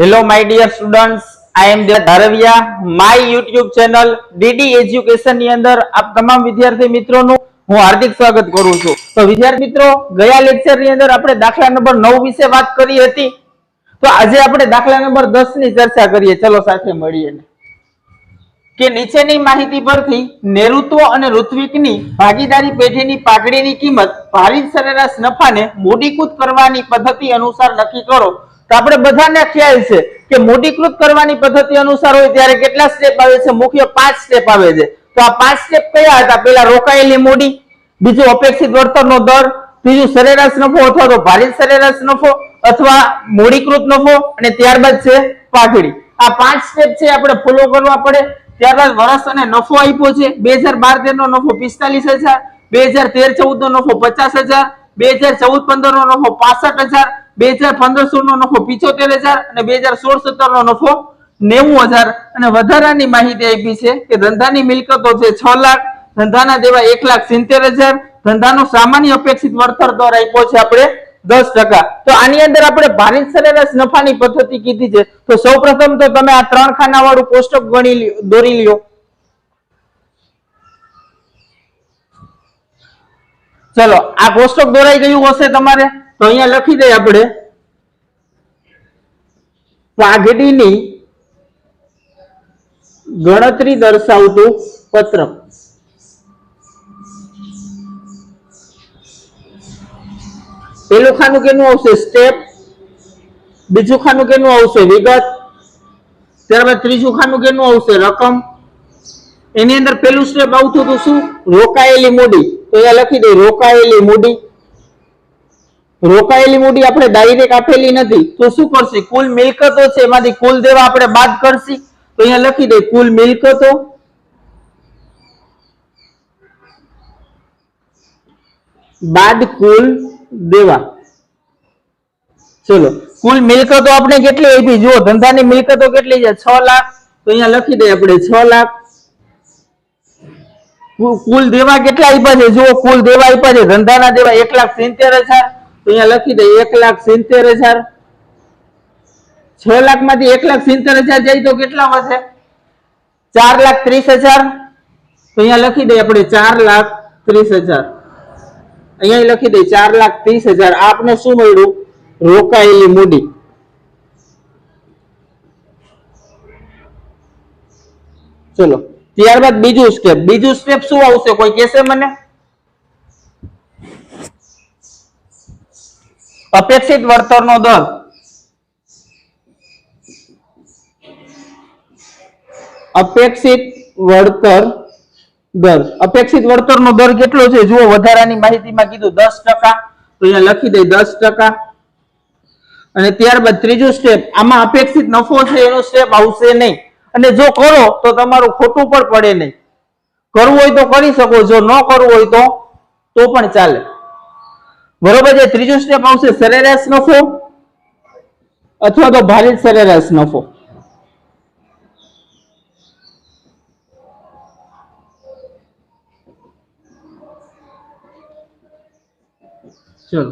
Hello my dear students I am Dharviya my YouTube channel DD એજ્યુકેશનની અંદર આપ તમામ વિદ્યાર્થી મિત્રોનું હું હાર્દિક સ્વાગત કરું છું. તો વિદ્યાર્થી મિત્રો, ગયા લેક્ચરની અંદર આપણે દાખલા નંબર નવ વિશે વાત કરી હતી. તો આજે આપણે દાખલા નંબર દસની ચર્ચા કરીએ. ચલો સાથે મળીએ. કે નીચેની માહિતી પરથી નેતૃત્વ અને ઋત્વિકની ભાગીદારી પેઢીની પાઘડીની કિંમત ભારિત સરેરાશ નફાને મૂડીકૃત કરવાની પદ્ધતિ અનુસાર નક્કી કરો. તો આપણે બધાને ખ્યાલ છે કે મોડીકૃત કરવાની પદ્ધતિ અનુસાર હોય ત્યારે કેટલા સ્ટેપ આવે છે? મુખ્ય પાંચ સ્ટેપ આવે છે. તો આ પાંચ સ્ટેપ કયા હતા? પેલા રોકાયેલી મૂડી બીજું અપેક્ષિત વળતરનો દર, ત્રીજું સરેરાશ નફો અથવા તો ભારિત સરેરાશ નફો અથવા મૂડીકૃત નફો અને ત્યારબાદ છે પાઘડી. આ પાંચ સ્ટેપ છે આપણે ફોલો કરવા પડે. ત્યારબાદ વર્ષ અને નફો આપ્યો છે. બે હજાર બાર તેર નો નફો પિસ્તાલીસ હજાર બે હજાર તેર ચૌદ નો નફો પચાસ હજાર બે હજાર ચૌદ પંદર નો નફો પાસઠ હજાર બે હજાર પંદર સોળ નો નફો પિછોતેર હજાર અને બે હજાર સોળ સત્તર નો નફો નેવું હજાર. અને વધારાની માહિતી આપી છે કે ધંધાની મિલકતો છે છ લાખ, ધંધાના દેવા એક લાખ સિત્તેર હજાર, ધંધાનો સામાન્ય અપેક્ષિત વળતર દર આપ્યો છે આપણે દસ ટકા. તો આની અંદર આપણે ભારત સરેરાશ નફાની પદ્ધતિ કીધી છે. તો સૌ પ્રથમ તો તમે આ ત્રણ ખાના વાળું કોષ્ટક ગણી દોરી લ્યો. ચલો, આ કોષ્ટક દોરાઈ ગયું હશે તમારે? તો અહીંયા લખી દઈએ આપણે. પાઘડીની ગણતરી દર્શાવતું પત્રક પેલું ખાનું કેનું આવશે? સ્ટેપ. બીજું ખાનું કેનું આવશે? વિગત. ત્યારબાદ ત્રીજું ખાનું કેનું આવશે? રકમ. એની અંદર પેલું સ્ટેપ આવતું હતું શું? રોકાયેલી મૂડી. તો અહીંયા લખી દે રોકાયેલી મૂડી. રોકાયેલી મૂડી આપણે ડાયરેક્ટ આપેલી નથી. તો શું કરશે? કુલ મિલકતો છે, એમાંથી કુલ દેવા આપણે બાદ કરશી? તો અહીંયા લખી દે, કુલ મિલકતો. બાદ કુલ દેવા. ચલો, કુલ મિલકતો આપણે કેટલી આપી? જુઓ, ધંધાની મિલકતો કેટલી છે? છ લાખ. તો અહીંયા લખી દે આપણે, છ લાખ. કુલ- દેવા કેટલા આપ્યા છે? જુઓ, કુલ દેવા આપ્યા છે. ધંધાના દેવા એક લાખ સિત્તેર હજાર. અહીંયા લખી દે એક લાખ સિત્તેર હજાર. છ લાખમાંથી એક લાખ સિત્તેર હજાર જાય તો કેટલા હશે ચાર લાખ ત્રીસ હજાર. તો અહીંયા લખી દે આપણે ચાર લાખ ત્રીસ હજાર. અહીંયા લખી દે ચાર લાખ ત્રીસ હજાર. આપને શું મળ્યું? રોકાયેલી મૂડી. ચલો, ત્યારબાદ બીજું સ્ટેપ બીજું સ્ટેપ શું આવશે? કોઈ કહેશે મને? અપેક્ષિત વળતરનો દર. અપેક્ષિત વળતર દર. અપેક્ષિત વળતરનો દર કેટલો છે? જુઓ, વધારાની માહિતીમાં કીધું દસ ટકા. તો અહીંયા લખી દે દસ ટકા. અને ત્યારબાદ ત્રીજું સ્ટેપ આમાં અપેક્ષિત નફો છે, એનો સ્ટેપ આવશે નહીં. અને જો કરો, તો તમારું ખોટું પણ પડે નહીં. કરવું હોય તો કરી શકો, જો ન કરવું હોય તો તો પણ ચાલે. બરોબર છે? ત્રીજું સ્ટેપ આવશે સરેરાશ નફો અથવા તો ભારિત સરેરાશ નફો? ચલો.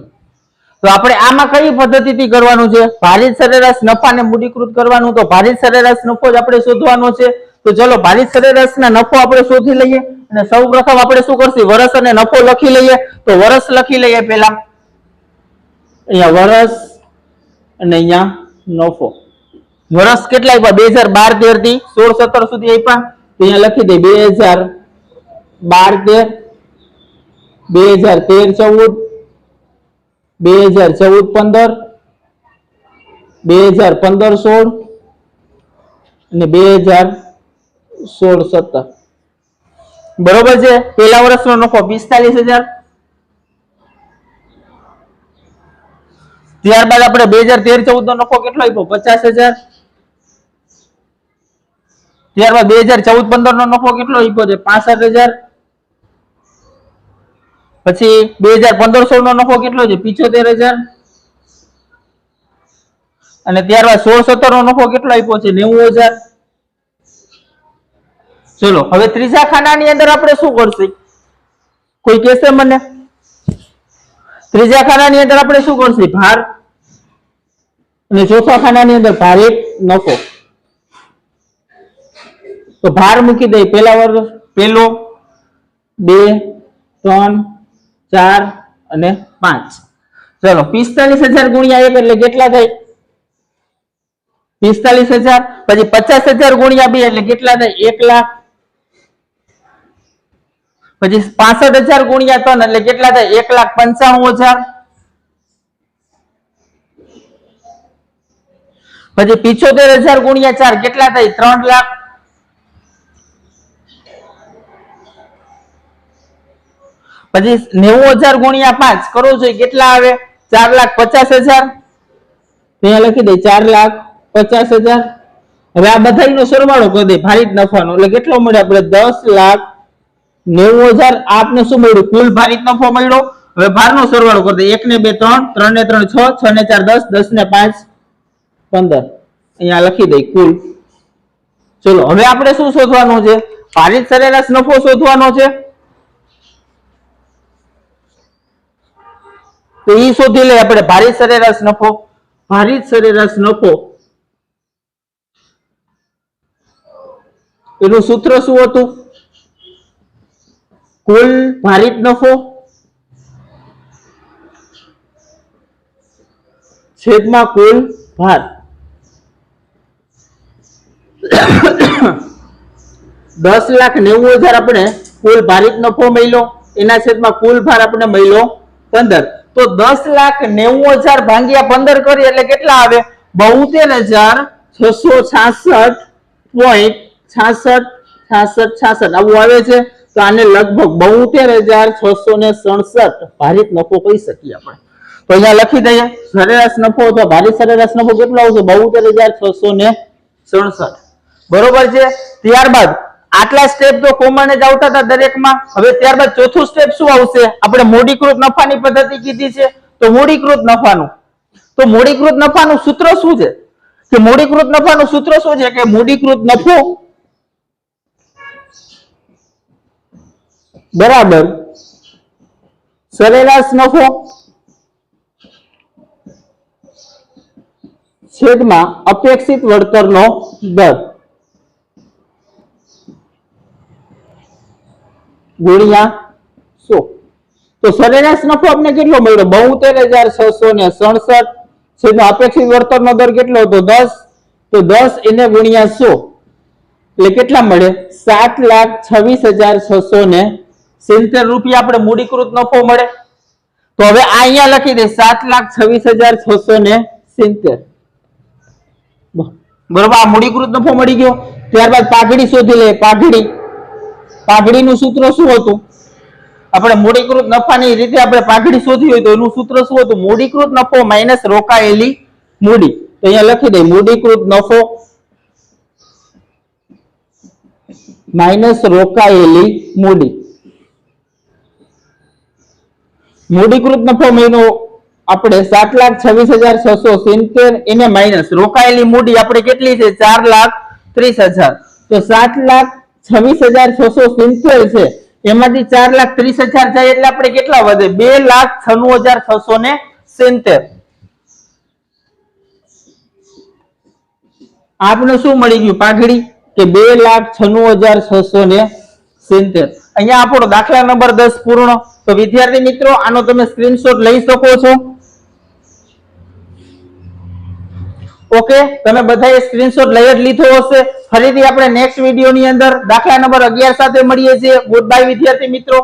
તો આપણે આમાં કઈ પદ્ધતિથી કરવાનું છે? ભારિત સરેરાશ નફાને મૂડીકૃત કરવાનું? તો ભારિત સરેરાશ નફો જ આપણે શોધવાનો છે. તો ચલો, ભારિત સરેરાશના નફો આપણે શોધી લઈએ. અને સૌ પ્રથમ આપણે શું કરશું? વર્ષ અને નફો લખી લઈએ. તો વર્ષ લખી લઈએ પહેલા. અહીંયા વર્ષ અને અહીંયા નફો. વર્ષ કેટલા આપ્યા બે હજાર બાર તેરથી સોળ સત્તર સુધી આપ્યા અહીંયા લખી દે બે હજાર બાર તેર બે હજાર તેર ચૌદ બે હજાર ચૌદ પંદર બે હજાર પંદર સોળ અને બે હજાર સોળ સત્તર. બરોબર છે? પેલા વર્ષનો નફો પિસ્તાલીસ હજાર. ત્યારબાદ આપણે બે હજાર તેર ચૌદ નો નફો કેટલો આપ્યો? પચાસ હજાર. ત્યારબાદ બે હજાર ચૌદ પંદર નો નફો કેટલો આપ્યો છે? પાસઠ હજાર. પછી બે હજાર પંદર સોળ નો નફો કેટલો છે? પિચોતેર હજાર. અને ત્યારબાદ સોળ સત્તર નો નફો કેટલો આપ્યો છે? નેવું હજાર ચલો, હવે ત્રીજા ખાનાની અંદર આપણે શું કરશું? કોઈ કહેશે મને? ત્રીજા ખાનાની અંદર આપણે શું કરશું? ભાર. અને ચોથા ખાનાની અંદર ભારિત નફો. તો ભાર મૂકી દઈ પેલા વર્ગ પેલો બે, ત્રણ, ચાર અને પાંચ. ચલો, પિસ્તાલીસ હજાર ગુણ્યા એક એટલે કેટલા થાય? પિસ્તાલીસ હજાર, પછી પચાસ હજાર ગુણ્યા બે એટલે કેટલા થાય? એક લાખ. પછી પાસઠ હજાર ગુણ્યા ત્રણ એટલે કેટલા થાય? એક લાખ પંચાણું હજાર. પછી પિછોતેર હજાર ગુણ્યા ચાર કેટલા થાય? ત્રણ લાખ. પછી નેવું હજાર ગુણ્યા પાંચ કરવું જોઈએ કેટલા આવે? ચાર લાખ પચાસ હજાર. અહીંયા લખી દે, ચાર લાખ પચાસ હજાર. હવે આ બધા નો સરવાળો કરી દે, ભારી નફાનો. એટલે કેટલો મળે? આપણે દસ લાખ નેવું હજાર આપને શું મળ્યું? કુલ ભારિત નફો મળ્યો. હવે ભારનો સરવાળો કરી દે એક ને બે, ત્રણ ત્રણ ને ત્રણ, છ છ ને ચાર, દસ દસ ને પાંચ, પંદર. અહીંયા લખી દઈ કુલ. ચલો, હવે આપણે શું શોધવાનું છે? ભારિત સરેરાશ નફો શોધવાનો છે. તો એ શોધી લઈએ આપણે, ભારિત સરેરાશ નફો. ભારિત સરેરાશ નફો. એનું સૂત્ર શું હતું? કુલ ભારિત નફો છેદમાં કુલ ભાર. દસ લાખ નેવું હજાર આપણે કુલ ભારિત નફો મળ્યો. એના છેદમાં કુલ ભાર આપણે મળ્યો પંદર. તો દસ લાખ નેવું હજાર ભાંગ્યા પંદર કરી એટલે કેટલા આવે? બોતેર હજાર છસો છાસઠ પોઈન્ટ છાસઠ છાસઠ છાસઠ. આવું આવે છે. તો આને લગભગ બોતેર હજાર છસો ને સડસઠ ભારિત નફો કહી શકીએ આપણે. તો અહીંયા લખી દઈએ, સરેરાશ નફો અથવા ભારિત સરેરાશ નફો કેટલો આવશે? બોતેર હજાર છસો ને સડસઠ. બરોબર છે? ત્યારબાદ આટલા સ્ટેપ તો કોમન જ આવતા હતા દરેકમાં. હવે ત્યારબાદ ચોથું સ્ટેપ શું આવશે? આપણે મૂડીકૃત નફાની પદ્ધતિ કીધી છે. તો મૂડીકૃત નફાનું. તો મૂડીકૃત નફાનું સૂત્ર શું છે? કે મૂડીકૃત નફાનું સૂત્ર શું છે? કે મૂડીકૃત નફો બરાબર. સરેરાશ નફો છેદમાં અપેક્ષિત વળતરનો દર. ગુણ્યા સો. તો સરેરાશ નફો આપણે કેટલો મળ્યો? બોતેર હજાર છસો ને સડસઠ. છેદમાં અપેક્ષિત વળતરનો દર કેટલો હતો? દસ. તો દસ એને ગુણ્યા સો. એટલે કેટલા મળે? સાત લાખ છવ્વીસ હજાર છસો ને સિત્તેર રૂપિયા આપણે મૂડીકૃત નફો મળે. તો હવે અહીંયા લખી દે, સાત લાખ છવ્વીસ હજાર છસો ને સિત્તેર. બરોબર મૂડીકૃત નફો મળી ગયો. ત્યારબાદ પાઘડી શોધી લે પાઘડી. પાઘડીનું સૂત્ર શું હતું? આપણે મૂડીકૃત નફાની રીતે આપણે પાઘડી શોધી હોય તો એનું સૂત્ર શું હતું? મૂડીકૃત નફો માઇનસ રોકાયેલી મૂડી. તો અહીંયા લખી દે, મૂડીકૃત નફો માઇનસ રોકાયેલી મૂડી. મૂડીકૃત નફો મહિનો આપણે સાત લાખ છવ્વીસ હજાર છસો સિત્તેર, એને માઇનસ રોકાયેલી મૂડી આપણે કેટલી છે? ચાર લાખ ત્રીસ હજાર. તો સાત લાખ છવ્વીસ હજાર છસો સિત્તેર છે. એમાંથી ચાર લાખ ત્રીસ હજાર જાય એટલે આપણે કેટલા વધે? બે લાખ છન્નું હજાર છસો ને સિત્તેર. આપને શું મળી ગયું પાઘડી? કે બે લાખ છન્નું હજાર છસો ને સિત્તેર. અહીંયા આપણો દાખલા નંબર દસ પૂર્ણ. તો વિદ્યાર્થી મિત્રો, આનો તમે સ્ક્રીનશોટ લઈ શકો છો. ઓકે, તમે બધાએ સ્ક્રીનશોટ લઈ જ લીધો હશે. ફરીથી આપણે નેક્સ્ટ વિડીયોની અંદર દાખલા નંબર અગિયાર સાથે મળીએ છીએ. ગુડ બાય વિદ્યાર્થી મિત્રો.